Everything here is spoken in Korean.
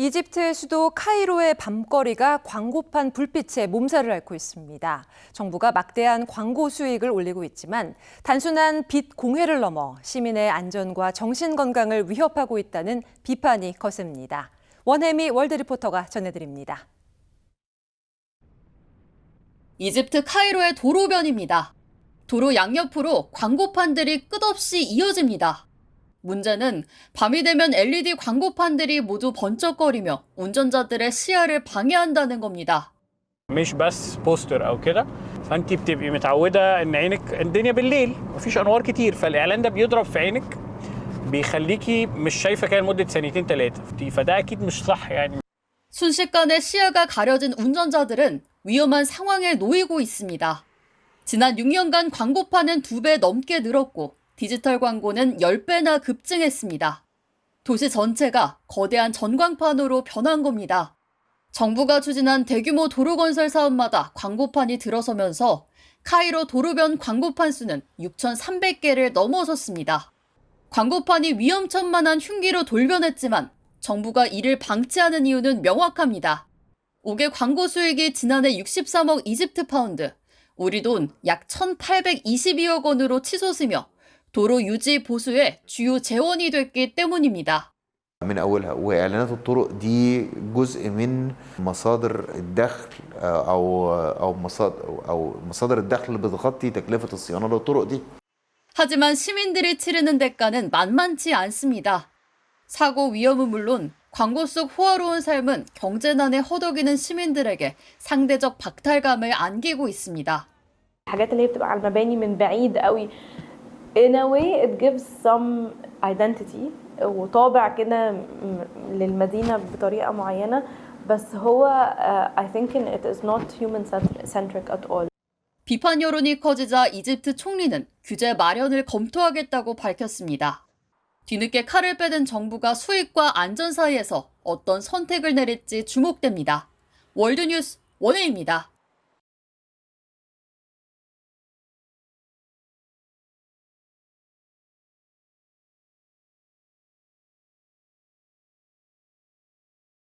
이집트의 수도 카이로의 밤거리가 광고판 불빛에 몸살을 앓고 있습니다. 정부가 막대한 광고 수익을 올리고 있지만 단순한 빚 공해를 넘어 시민의 안전과 정신 건강을 위협하고 있다는 비판이 거셉니다. 원혜미 월드리포터가 전해드립니다. 이집트 카이로의 도로변입니다. 도로 양옆으로 광고판들이 끝없이 이어집니다. 문제는 밤이 되면 LED 광고판들이 모두 번쩍거리며 운전자들의 시야를 방해한다는 겁니다. مش بس بوستر او كده فانت بتبقي متعوده ان عينك الدنيا بالليل مفيش انوار كتير فالاعلان ده بيضرب في عينك بيخليكي مش شايفه كده لمده ثانيتين ثلاثه فده اكيد مش صح يعني 순식간에 시야가 가려진 운전자들은 위험한 상황에 놓이고 있습니다. 지난 6년간 광고판은 2배 넘게 늘었고 디지털 광고는 10배나 급증했습니다. 도시 전체가 거대한 전광판으로 변한 겁니다. 정부가 추진한 대규모 도로 건설 사업마다 광고판이 들어서면서 카이로 도로변 광고판 수는 6,300개를 넘어섰습니다. 광고판이 위험천만한 흉기로 돌변했지만 정부가 이를 방치하는 이유는 명확합니다. 5개 광고 수익이 지난해 63억 이집트 파운드, 우리 돈 약 1,822억 원으로 치솟으며 도로 유지 보수의 주요 재원이 됐기 때문입니다. من اولها واعلانات الطرق دي جزء من مصادر الدخل او او مصادر او مصادر الدخل اللي بتغطي تكلفه الصيانه للطرق دي 하지만 시민들이 치르는 대가는 만만치 않습니다. 사고 위험은 물론 광고 속 호화로운 삶은 경제난에 허덕이는 시민들에게 상대적 박탈감을 안기고 있습니다. الحاجات اللي هي بتبقى على المباني من بعيد قوي in a way it gives some identity وطابع كده م- للمدينة بطريقة معينة بس هو uh, I think in it is not human centric at all 비판 여론이 커지자 이집트 총리는 규제 마련을 검토하겠다고 밝혔습니다. 뒤늦게 칼을 빼든 정부가 수익과 안전 사이에서 어떤 선택을 내릴지 주목됩니다. 월드뉴스 원혜입니다.